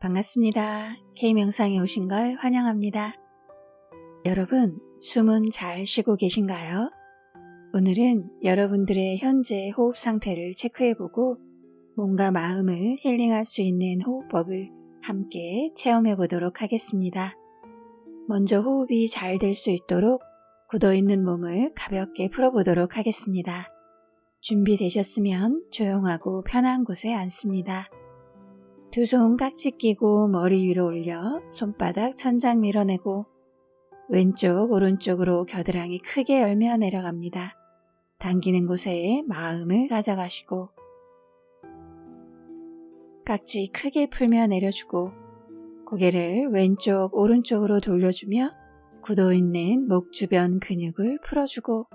반갑습니다. K명상에 오신 걸 환영합니다. 여러분, 숨은 잘 쉬고 계신가요? 오늘은 여러분들의 현재 호흡 상태를 체크해보고 몸과 마음을 힐링할 수 있는 호흡법을 함께 체험해 보도록 하겠습니다. 먼저 호흡이 잘 될 수 있도록 굳어있는 몸을 가볍게 풀어보도록 하겠습니다. 준비되셨으면 조용하고 편한 곳에 앉습니다. 두 손 깍지 끼고 머리 위로 올려 손바닥 천장 밀어내고 왼쪽 오른쪽으로 겨드랑이 크게 열며 내려갑니다. 당기는 곳에 마음을 가져가시고 깍지 크게 풀며 내려주고 고개를 왼쪽 오른쪽으로 돌려주며 굳어있는 목 주변 근육을 풀어주고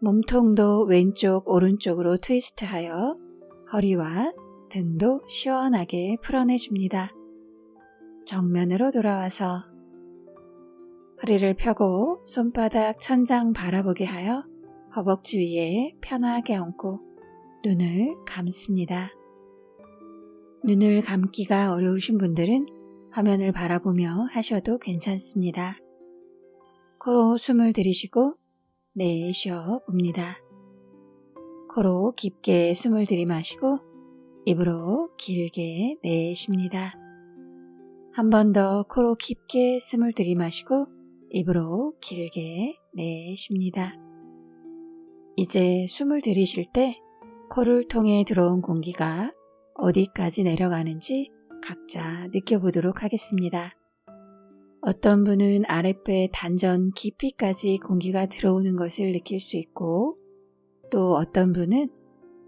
몸통도 왼쪽 오른쪽으로 트위스트하여 허리와 등도 시원하게 풀어내줍니다. 정면으로 돌아와서 허리를 펴고 손바닥 천장 바라보게 하여 허벅지 위에 편하게 얹고 눈을 감습니다. 눈을 감기가 어려우신 분들은 화면을 바라보며 하셔도 괜찮습니다. 코로 숨을 들이쉬고 내쉬어 봅니다. 코로 깊게 숨을 들이마시고 입으로 길게 내쉽니다. 한 번 더 코로 깊게 숨을 들이마시고 입으로 길게 내쉽니다. 이제 숨을 들이쉴 때 코를 통해 들어온 공기가 어디까지 내려가는지 각자 느껴보도록 하겠습니다. 어떤 분은 아랫배 단전 깊이까지 공기가 들어오는 것을 느낄 수 있고 또 어떤 분은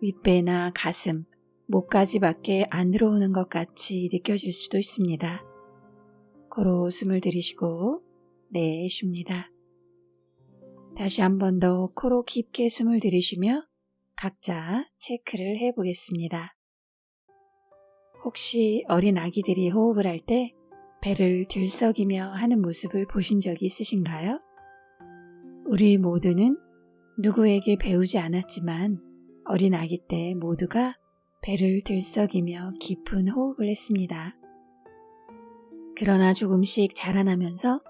윗배나 가슴, 목까지밖에 안 들어오는 것 같이 느껴질 수도 있습니다. 코로 숨을 들이쉬고 내쉽니다. 다시 한 번 더 코로 깊게 숨을 들이쉬며 각자 체크를 해 보겠습니다. 혹시 어린 아기들이 호흡을 할 때 배를 들썩이며 하는 모습을 보신 적이 있으신가요? 우리 모두는 누구에게 배우지 않았지만 어린 아기 때 모두가 배를 들썩이며 깊은 호흡을 했습니다. 그러나 조금씩 자라나면서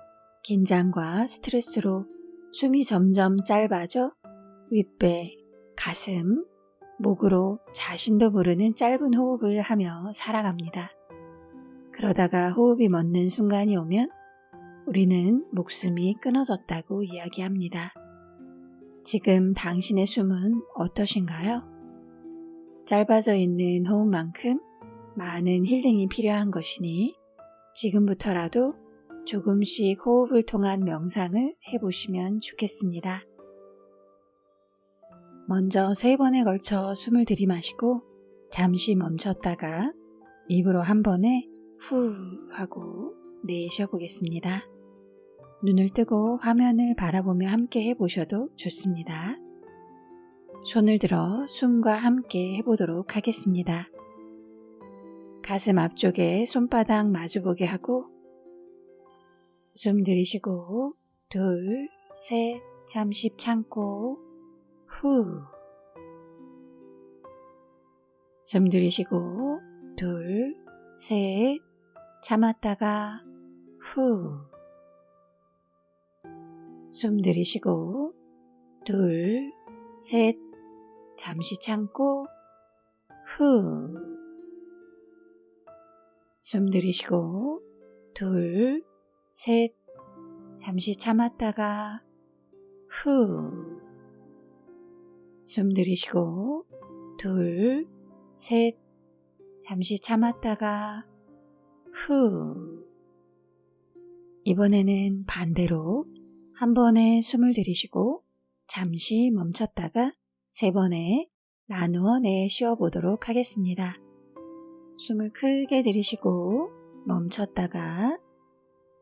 긴장과 스트레스로 숨이 점점 짧아져 윗배, 가슴, 목으로 자신도 모르는 짧은 호흡을 하며 살아갑니다. 그러다가 호흡이 멎는 순간이 오면 우리는 목숨이 끊어졌다고 이야기합니다. 지금 당신의 숨은 어떠신가요? 짧아져 있는 호흡만큼 많은 힐링이 필요한 것이니 지금부터라도 조금씩 호흡을 통한 명상을 해보시면 좋겠습니다. 먼저 세 번에 걸쳐 숨을 들이마시고 잠시 멈췄다가 입으로 한 번에 후 하고 내쉬어 보겠습니다. 눈을 뜨고 화면을 바라보며 함께 해보셔도 좋습니다. 손을 들어 숨과 함께 해보도록 하겠습니다. 가슴 앞쪽에 손바닥 마주보게 하고 숨 들이쉬고 둘, 셋, 잠시 참고 후. 숨 들이쉬고 둘, 셋, 참았다가 후. 숨 들이쉬고 둘, 셋, 잠시 참고 후. 숨 들이쉬고 둘, 셋, 잠시 참았다가 후. 숨 들이쉬고 둘, 셋, 잠시 참았다가 후. 이번에는 반대로 한 번에 숨을 들이쉬고 잠시 멈췄다가 세 번에 나누어 내쉬어 보도록 하겠습니다. 숨을 크게 들이쉬고 멈췄다가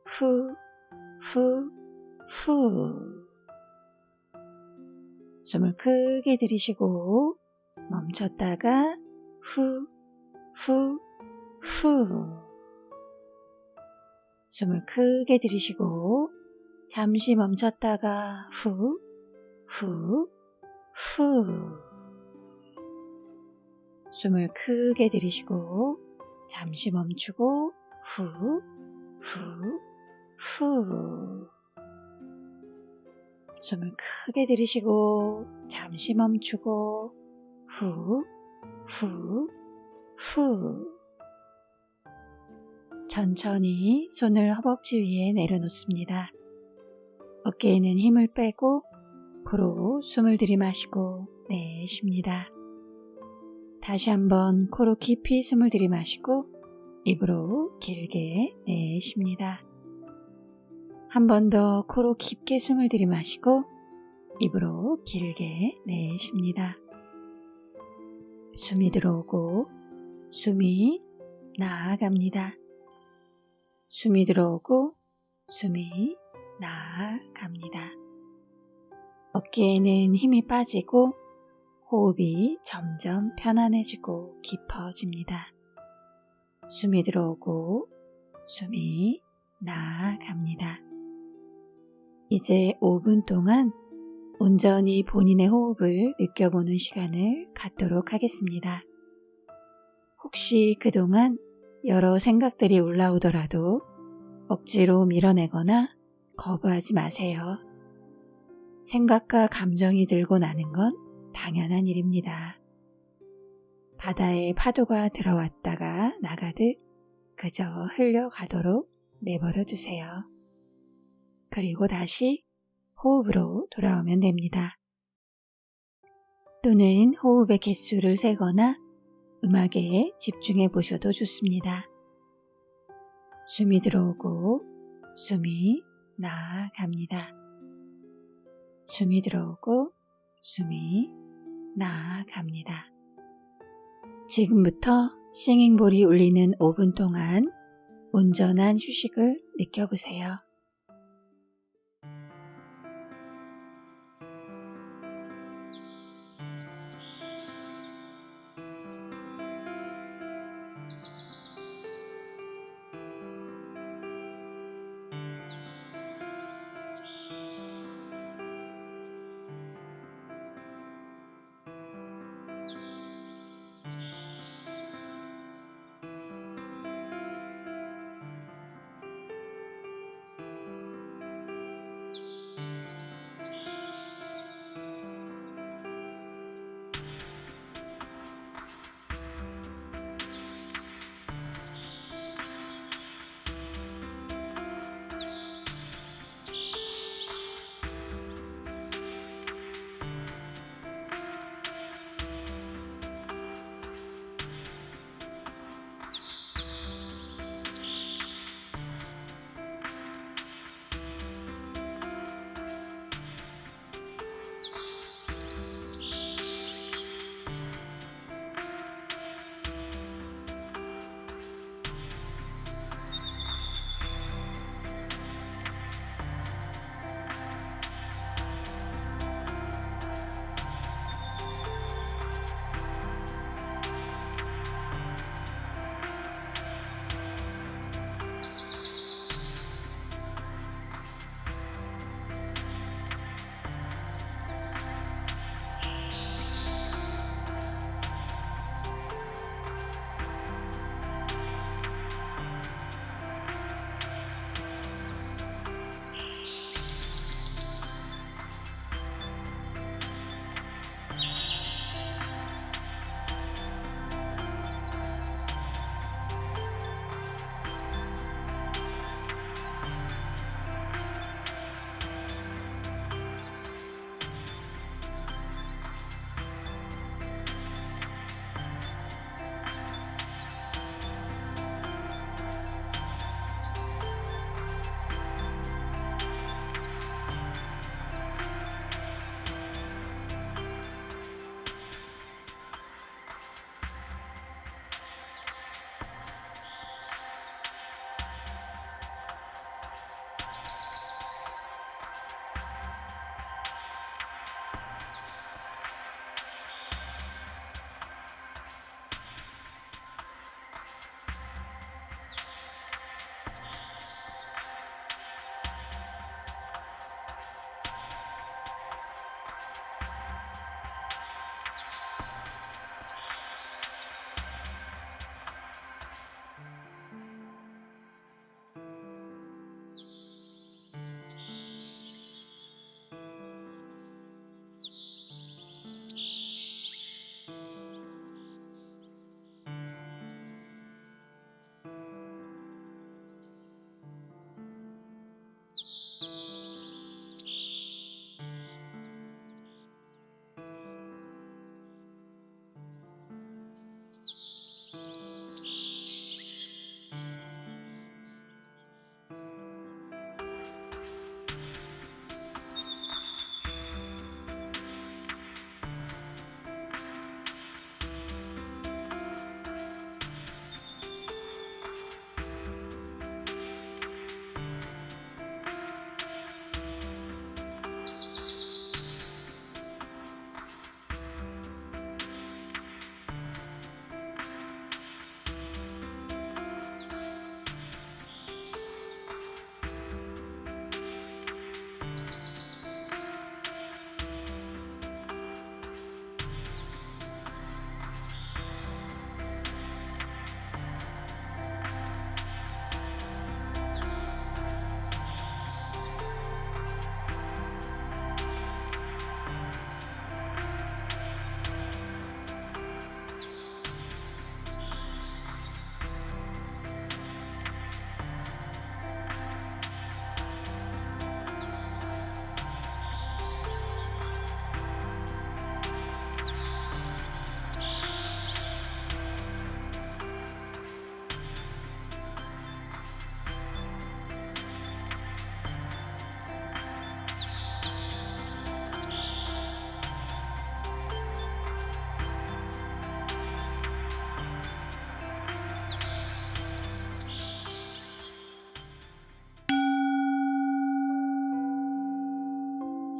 후, 후, 후. 숨을 크게 들이쉬고 멈췄다가 후, 후, 후. 숨을 크게 들이쉬고 잠시 멈췄다가 후, 후, 후. 숨을 크게 들이쉬고 잠시 멈추고 후, 후, 후. 숨을 크게 들이쉬고 잠시 멈추고 후, 후, 후. 천천히 손을 허벅지 위에 내려놓습니다. 어깨에는 힘을 빼고 코로 숨을 들이마시고 내쉽니다. 다시 한번 코로 깊이 숨을 들이마시고 입으로 길게 내쉽니다. 한 번 더 코로 깊게 숨을 들이마시고 입으로 길게 내쉽니다. 숨이 들어오고 숨이 나아갑니다. 숨이 들어오고 숨이 나아갑니다. 어깨에는 힘이 빠지고 호흡이 점점 편안해지고 깊어집니다. 숨이 들어오고 숨이 나아갑니다. 이제 5분 동안 온전히 본인의 호흡을 느껴보는 시간을 갖도록 하겠습니다. 혹시 그동안 여러 생각들이 올라오더라도 억지로 밀어내거나 거부하지 마세요. 생각과 감정이 들고 나는 건 당연한 일입니다. 바다에 파도가 들어왔다가 나가듯 그저 흘려가도록 내버려 두세요. 그리고 다시 호흡으로 돌아오면 됩니다. 또는 호흡의 개수를 세거나 음악에 집중해 보셔도 좋습니다. 숨이 들어오고 숨이 나아갑니다. 숨이 들어오고 숨이 나아갑니다. 지금부터 싱잉볼이 울리는 5분 동안 온전한 휴식을 느껴보세요.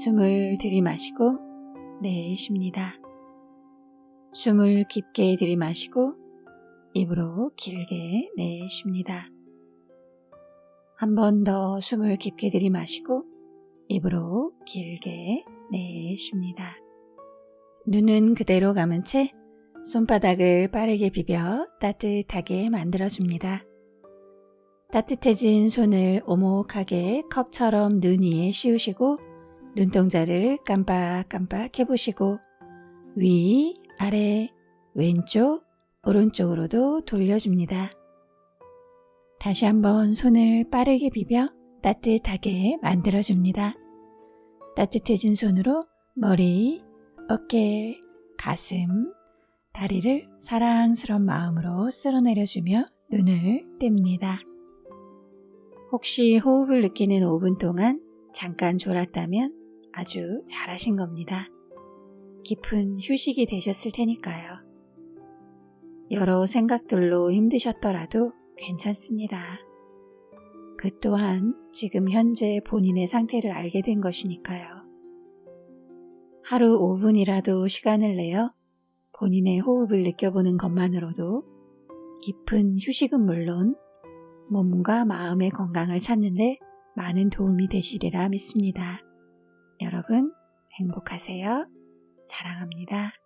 숨을 들이마시고 내쉽니다. 숨을 깊게 들이마시고 입으로 길게 내쉽니다. 한 번 더 숨을 깊게 들이마시고 입으로 길게 내쉽니다. 눈은 그대로 감은 채 손바닥을 빠르게 비벼 따뜻하게 만들어줍니다. 따뜻해진 손을 오목하게 컵처럼 눈 위에 씌우시고 눈동자를 깜빡깜빡 해보시고 위, 아래, 왼쪽, 오른쪽으로도 돌려줍니다. 다시 한번 손을 빠르게 비벼 따뜻하게 만들어줍니다. 따뜻해진 손으로 머리, 어깨, 가슴, 다리를 사랑스러운 마음으로 쓸어내려주며 눈을 뗍니다. 혹시 호흡을 느끼는 5분 동안 잠깐 졸았다면 아주 잘하신 겁니다. 깊은 휴식이 되셨을 테니까요. 여러 생각들로 힘드셨더라도 괜찮습니다. 그 또한 지금 현재 본인의 상태를 알게 된 것이니까요. 하루 5분이라도 시간을 내어 본인의 호흡을 느껴보는 것만으로도 깊은 휴식은 물론 몸과 마음의 건강을 찾는데 많은 도움이 되시리라 믿습니다. 여러분, 행복하세요. 사랑합니다.